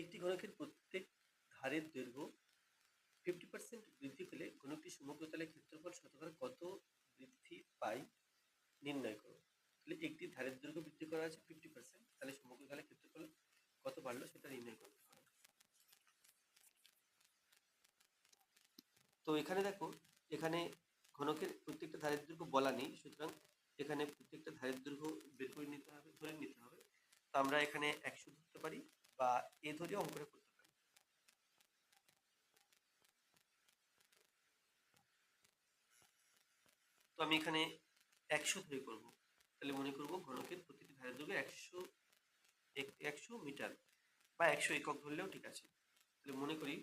একটি ঘনকের প্রত্যেক ধারের দৈর্ঘ্য ফিফটি পার্সেন্ট বৃদ্ধি পেলে ঘনকটি সমগ্র সমগ্রতলের ক্ষেত্রফল শতকরা কত বৃদ্ধি পায় নির্ণয় করো। তাহলে একটি ধারের দৈর্ঘ্য বৃদ্ধি করা আছে ফিফটি পার্সেন্ট তাহলে সমগ্র সমগ্রতলের ক্ষেত্রফল কত বাড়লো সেটা নির্ণয় করতে হবে। তো এখানে দেখো, এখানে ঘনকের প্রত্যেকটা ধারের দৈর্ঘ্য বলা নেই, সুতরাং এখানে প্রত্যেকটা ধারের দৈর্ঘ্য বের করে নিতে হবে, ধরে নিতে হবে। তো আমরা এখানে একশো ধরতে পারি। বা এ ধরে অঙ্কটা করতে পারি। তো আমি এখানে একশো ধরে করব। তাহলে মনে করব ঘনকের প্রতিটি ধারের দৈর্ঘ্য একশো এক- একশো মিটার বা একশো একক ধরলেও ঠিক আছে। তাহলে মনে করি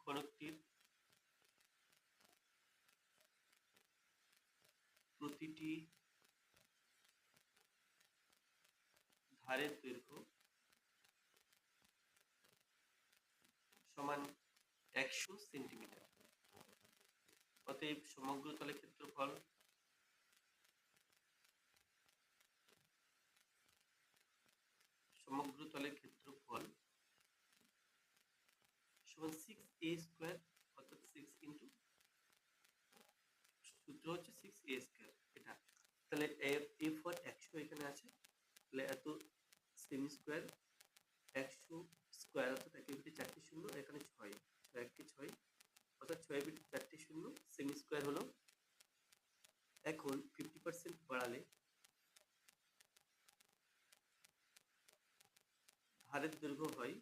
ঘনকটির প্রতিটি ধারের দৈর্ঘ্য সমান একশো সেন্টিমিটার। অতএব সমগ্র তলের ক্ষেত্রফল সমগ্র তলের ক্ষেত্রফল সমান সিক্স এ স্কোয়ার অর্থাৎ সিক্স ইন্টু সূত্র হচ্ছে সিক্স এ স্কোয়ার এটা। তাহলে এ ফর একশো এখানে আছে। তাহলে এত সেমি স্কোয়ার একশো স্কোয়ার, অর্থাৎ একে পিঠে চারটি শূন্য এখানে ছয় একটি ছয়, অর্থাৎ ছয় পিঠে চারটি শূন্য সেমি স্কোয়ার হলো এখন ফিফটি পার্সেন্ট বাড়ালে ধারের দৈর্ঘ্য হয়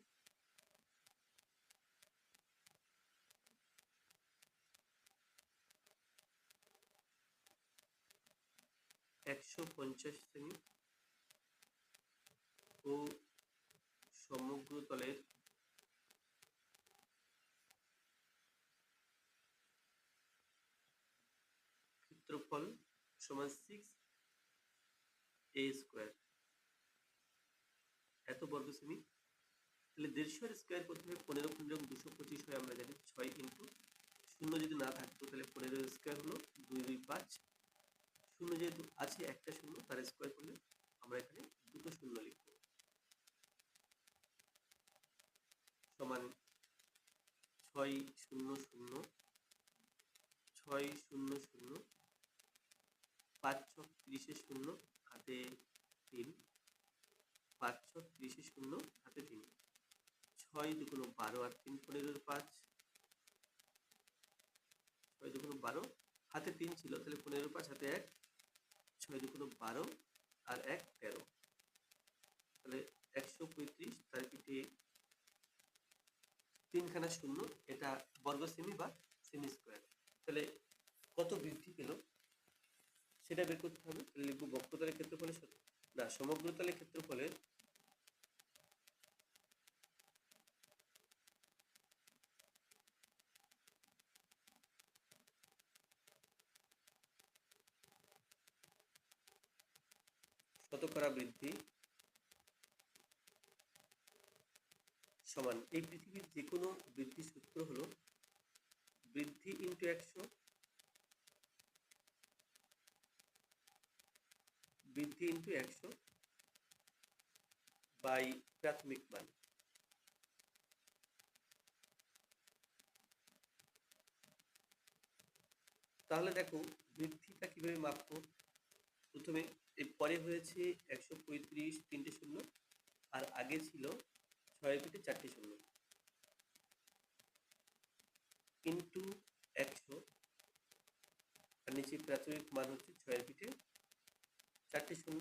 একশো পঞ্চাশ সেমি ও সমগ্র তলের ক্ষেত্রফল সমান সিক্স এ স্কোয়ার এত বর্গ সেমি তাহলে দেড়শোর স্কোয়ার হবে পনেরো পনেরো দুশো পঁচিশ হয় আমরা জানি ছয় ইন্টু শূন্য যদি না থাকতো, তাহলে পনেরো স্কোয়ার হলো দুই দুই পাঁচ। শূন্য যেহেতু আছে একটা শূন্য তার স্কোয়ার করলে আমরা এখানে দুটো শূন্য লিখব। সমান ছয় শূন্য শূন্য, ছয় শূন্য শূন্য, পাঁচ ছ ত্রিশে শূন্য হাতে তিন, পাঁচ ছক তিরিশে শূন্য হাতে তিন। ছয় দুগুলো বারো আর তিন পনেরোর পাঁচ। ছয় দুগুলো বারো, হাতে তিন ছিল, তাহলে পনেরো পাঁচ, হাতে এক। ছয় দুগুলো বারো আর এক তেরো তাহলে একশো পঁয়ত্রিশ তার পিঠে তিনখানা শূন্য, এটা বর্গ সেমি বা সেমি স্কোয়ার তাহলে কত বৃদ্ধি পেল? সেটা বের করতে হবে। লিখব বক্রতলের ক্ষেত্রফলের সাথে। না, সমগ্রতলের ক্ষেত্রফলের শতকরা বৃদ্ধি সমান এই পৃথিবীর যে কোনো বৃদ্ধির সূত্র হলো বৃদ্ধি ইন্টু একশো বৃদ্ধি ইন্টু একশো বাই প্রাথমিক মান তাহলে দেখো, বৃদ্ধিটা কীভাবে মাপবো? প্রথমে এই পরে হয়েছে একশো পঁয়ত্রিশ তিনটে শূন্য, আর আগে ছিল ছয় পিঠে চারটে শূন্য। ইন্টু একশো, আর নিচে প্রাথমিক মান হচ্ছে ছয়ের পিঠে চারটে শূন্য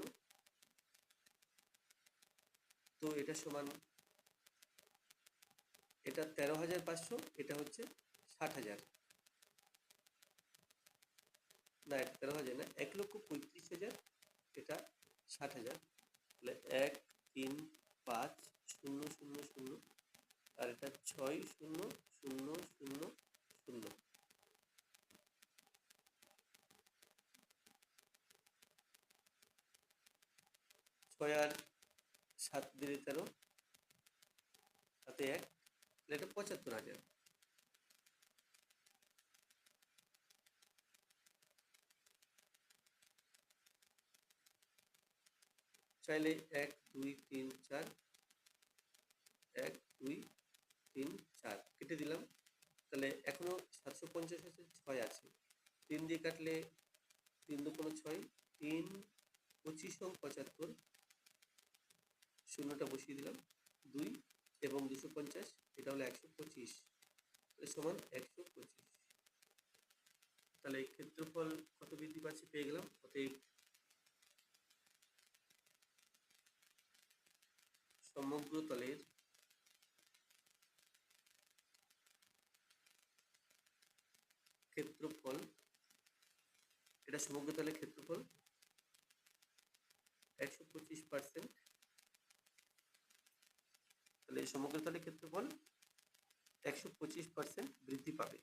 তো এটা সমান এটা তেরো হাজার পাঁচশো, এটা হচ্ছে ষাট হাজার। না, এটা তেরো হাজার না, এক লক্ষ পঁয়ত্রিশ হাজার, এটা ষাট হাজার। তাহলে এক, তিন, পাঁচ, শূন্য শূন্য শূন্য, আর এটা ছয়, শূন্য শূন্য শূন্য শূন্য। ছয় আর সাত দিলে তেরো সাথে এক এটা পঁচাত্তর হাজার। চাইলে এক, দুই, তিন, চার, এক, দুই, তিন, চার। কেটে দিলাম। তাহলে এখনও সাতশো পঞ্চাশ আছে ছয় আছে। তিন দিয়ে কাটলে তিন দু কোনো ছয়, তিন পঁচিশ পঁচাত্তর। শূন্যটা বসিয়ে দিলাম। দুই এবং দুশো পঞ্চাশ, এটা হলো একশো পঁচিশ। সমান একশো পঁচিশ। তাহলে ক্ষেত্রফল কত বৃদ্ধি পাচ্ছে পেয়ে গেলাম? অতএব সমগ্র তলের ক্ষেত্রফল, এটা সমগ্র তলের ক্ষেত্রফল, একশো পঁচিশ পার্সেন্ট তাহলে এই সমগ্র তলের ক্ষেত্রফল একশো বৃদ্ধি পাবে।